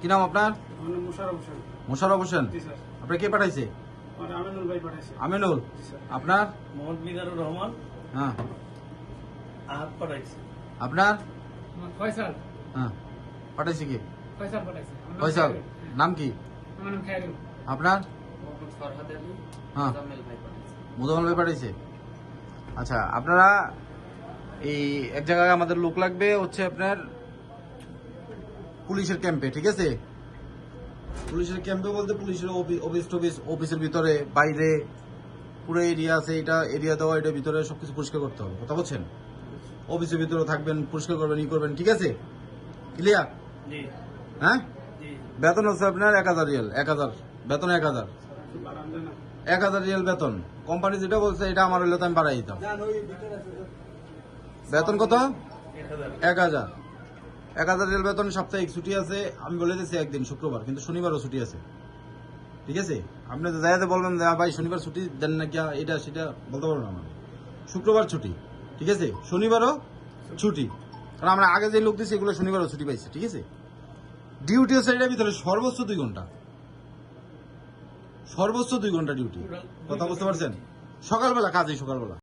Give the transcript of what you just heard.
কি নাম আপনার? মুশারফ হোসেন। আপনার কে পাঠাইছে? আমিনুল ভাই পাঠাইছে। আমিনুল। জি স্যার। আপনার? মোহাম্মদ মিজানুর রহমান। হ্যাঁ। আহাত পাঠাইছে। আপনার? ফয়সাল। হ্যাঁ। পাঠাইছে কি? ফয়সাল পাঠাইছে। নাম ফয়সাল। নাম কি? আমার নাম খায়রুল। আপনার? মোহাম্মদ ফরহাদ হ্যাঁ। মোজাম্মেল ভাই পাঠাইছে। মুজামল ভাই পাঠাইছে। আচ্ছা আপনারা এই এক জায়গায় আমাদের লোক লাগবে হচ্ছে আপনার পুলিশের ক্যাম্পে ঠিক আছে? পুলিশের ক্যাম্পে বলতে পুলিশের অফি- অফিস টফিস অফিসের ভিতরে বাইরে পুরো এরিয়া আছে এটা এরিয়া দেওয়া এটার ভিতরে সবকিছু পরিষ্কার করতে হবে কথা বলছেন? অফিসের ভিতরে থাকবেন পরিষ্কার করবেন ই করবেন ঠিক আছে? ক্লিয়ার হ্যাঁ? বেতন হচ্ছে আপনার এক হাজার রিয়াল এক হাজার বেতন এক হাজার। এক হাজার রিয়াল বেতন। কোম্পানি যেটা বলছে এটা আমার হলে তো আমি বাড়াই দিতাম। বেতন কত? এক হাজার। এক হাজার রেল বেতন সাপ্তাহিক ছুটি আছে আমি বলে দিচ্ছি একদিন শুক্রবার কিন্তু শনিবারও ছুটি আছে। ঠিক আছে? আপনি যাইতে বলবেন যে, ভাই শনিবার ছুটি দেন না কি এটা সেটা বলতে পারব না শুক্রবার ছুটি ঠিক আছে? শনিবারও ছুটি। কারণ আমরা আগে যে লোক দিয়েছি এগুলো শনিবারও ছুটি পাইছে ঠিক আছে? ডিউটি হচ্ছে এটার ভিতরে সর্বোচ্চ দুই ঘণ্টা। সর্বোচ্চ দুই ঘণ্টা ডিউটি। কথা বুঝতে পারছেন? সকালবেলা কাজে সকালবেলা।